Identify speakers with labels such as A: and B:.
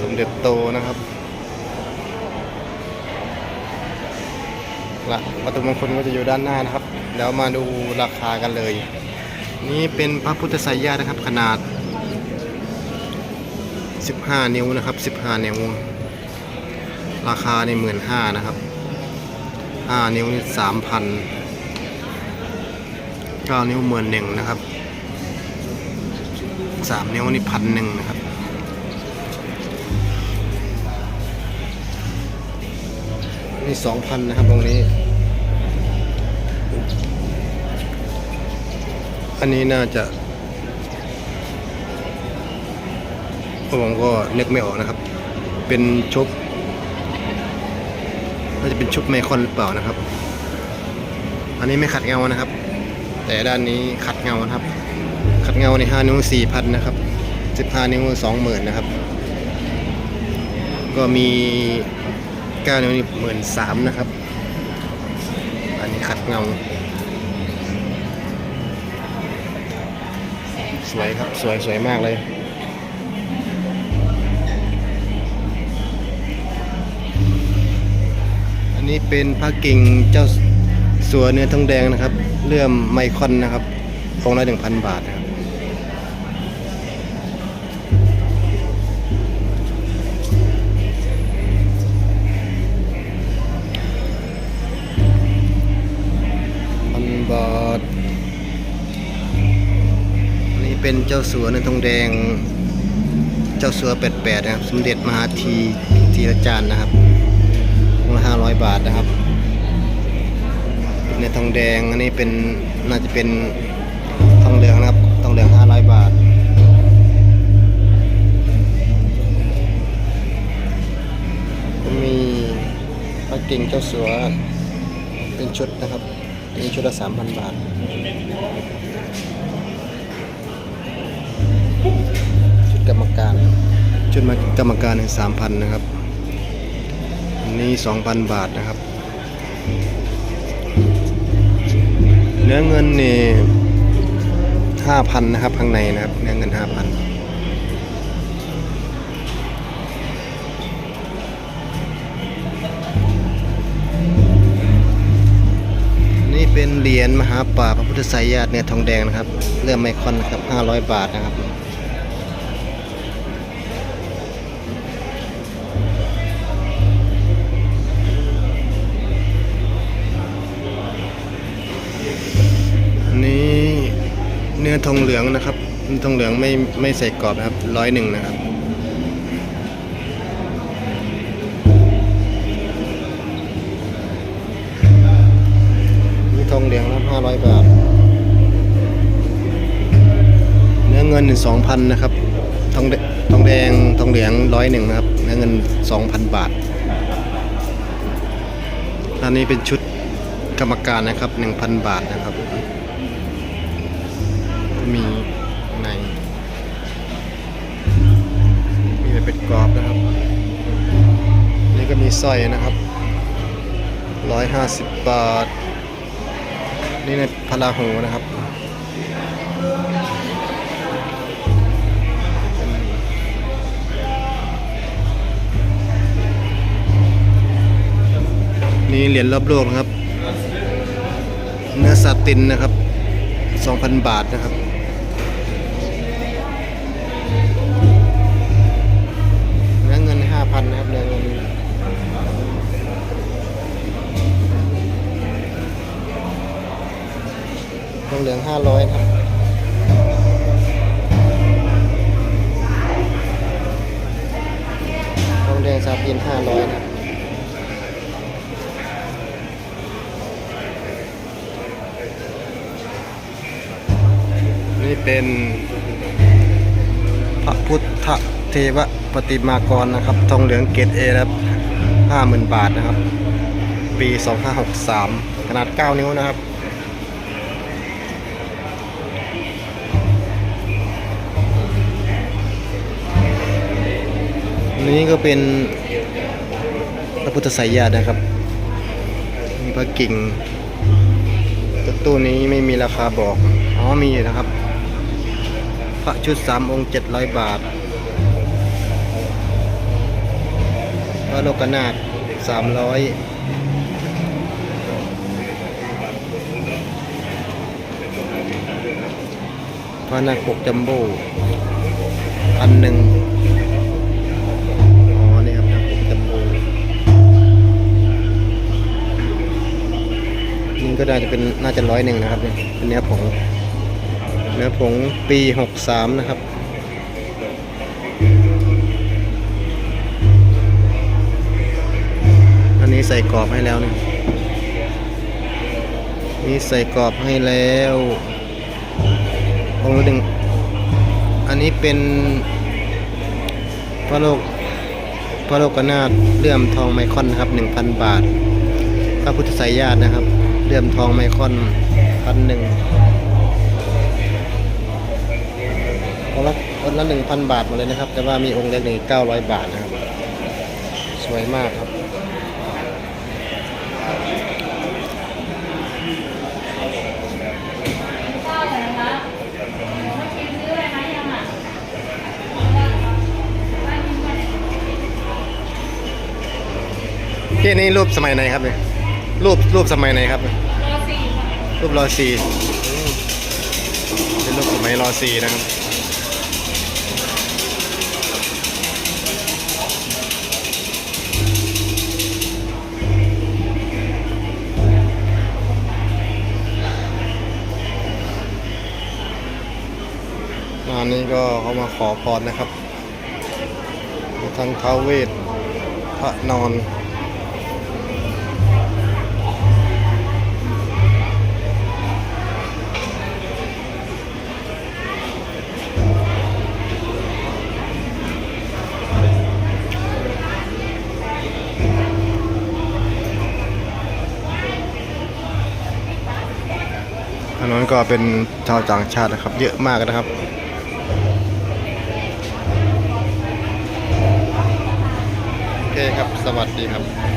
A: สมเด็จโตนะครับละวัตถุมงคลก็จะอยู่ด้านหน้านะครับ แล้วมาดูราคากันเลย นี่เป็นพระพุทธไสยญาตินะครับขนาด 15 นิ้วนะครับ 15 นิ้ว ราคาในหมื่นห้านะครับ 5 นิ้วนี่สามพันเก้านิ้วหมื่นหนึ่งนะครับสามนิ้วนี่พันหนึ่งนะครับ นี่สองพันนะครับตรงนี้ อันนี้น่าจะผมก็นึกไม่ออกนะครับ เป็นชุบน่าจะเป็นชุบไมคอนหรือเปล่านะครับ อันนี้ไม่ขัดเงานะครับ แต่ด้านนี้ขัดเงานะครับ ขัดเงาในห้านิ้วสี่พันนะครับสิบห้านิ้วสองหมื่นนะครับ ก็มี เก้านิ้วนี่หมื่นสามนะครับ อันนี้ขัดเงา สวยครับ สวยสวยมากเลยอันนี้เป็นพระกิ่งเจ้าสัวเนื้อทองแดงนะครับเลื่อมไมคอนนะครับองละหนึ่งพันบาทนะครับ เจ้าสัวเนื้อทองแดง เจ้าสัวเป็ดแปดนะครับ สมเด็จมหาทีทีละจานนะครับองละห้าร้อยบาทนะครับ ในทองแดงอันนี้เป็นน่าจะเป็นทองเหลืองนะครับทองเหลืองห้าร้อยบาทมีปลากิ่งเจ้าสัวเป็นชุดนะครับเป็นชุดละสามพันบาท รรมการชุดมากรรมการสามพันนะครับอันนี้สองพันบาทนะครับเนื้อเงินนี่ห้าพันนะครับข้างในนะครับเนื้อเงินห้าพันนี่เป็นเหรียญมหาป่าพระพุทธไสยญาติเนี่ยทองแดงนะครับ เลื่อมไมคอนนะครับห้าร้อยบาทนะครับ อันนี้เนื้อทองเหลืองนะครับเนื้อทองเหลืองไม่ไม่ใส่กรอบนะครับร้อยหนึ่งนะครับนี่ทองเหลืองนะห้าร้อยบาท เนื้อเงินสองพันนะครับทองทองแดงทองเหลืองร้อยหนึ่งนะครับเนื้อเงินสองพันบาทอันนี้เป็นชุดกรรมการนะครับหนึ่งพันบาทนะครับ มีใน มีแต่เป็ดกรอบนะครับ นี่ก็มีสร้อยนะครับร้อยห้าสิบบาท นี่ในพลาหูนะครับนี่เหรียญรอบโลกนะครับ เนื้อซาตินนะครับ 2,000 บาทนะครับ เนื้อเงิน 5,000 นะครับเนื้อเงินทองเหลือง 500 ครับทองแดงซาติน500 นะครับ นี่เป็นพระพุทธเทวปฏิมากรนะครับ ทองเหลืองเกตเอครับห้าหมื่นบาทนะครับ ปี2563ขนาด9นิ้วนะครับนี่ก็เป็นพระพุทธไสยญาตินะครับ มีพระกิ่งแต่ตู้นี้ไม่มีราคาบอก อ๋อมีนะครับ ระชุดสามองค์เจ็ดร้อยบาท พระโลกนาดสามร้อยพระนาคปกจัมโบ้พันหนึ่งอ๋อนี่ครับนาคปกจัมโบ้นี่ก็น่าจะเป็นน่าจะร้อยหนึ่งนะครับเนี่ยเป็นเนื้อผง เนื้อผงปีหกสามนะครับ อันนี้ใส่กรอบให้แล้วนี่นี่ใส่กรอบให้แล้วองค์ละหนึ่งอันนี้เป็นพระโลกพระโลกนาถเลื่อมทองไมคอนนะครับหนึ่งพันบาทพระพุทธไสยญาตินะครับ เลื่อมทองไมคอนพันหนึ่ง ละองค์ละหนึ่งพันบาทหมดเลยนะครับ แต่ว่ามีองค์เล็กหนึ่งเก้าร้อยบาทนะครับ สวยมากครับ
B: ข้าวเลยนะคะมาชิมซื้ออะไรไหมยังอะ
A: พี่นี่รูปสมัยไหนครับเนี่ยรูปรูปสมัยไหนครับ
B: รอสี่ค่ะ
A: รูปรอซีเป็นรูปสมัยรอซีนะครับานนี้ก็เขามาขอพรนะครับ ทั้งท้าวเวทพระนอนอันนั้นก็เป็นชาวต่างชาตินะครับ เยอะมากนะครับ เคครับ สวัสดีครับ